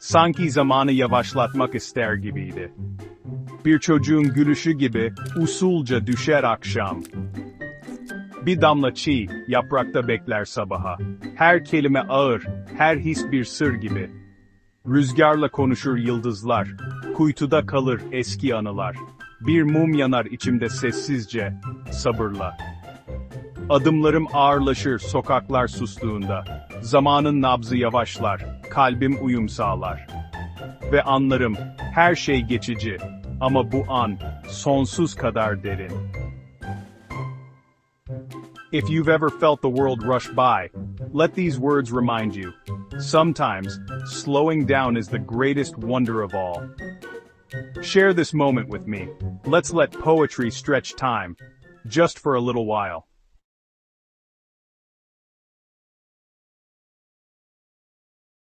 Sanki zamanı yavaşlatmak ister gibiydi. Bir çocuğun gülüşü gibi usulca düşer akşam. Bir damla çiğ, yaprakta bekler sabaha. Her kelime ağır, her his bir sır gibi. Rüzgarla konuşur yıldızlar, kuytuda kalır eski anılar. Bir mum yanar içimde sessizce, sabırla. Adımlarım ağırlaşır sokaklar sustuğunda. Zamanın nabzı yavaşlar, kalbim uyum sağlar. Ve anlarım, her şey geçici ama bu an sonsuz kadar derin. If you've ever felt the world rush by, let these words remind you. Sometimes, slowing down is the greatest wonder of all. Share this moment with me. Let's let poetry stretch time, just for a little while.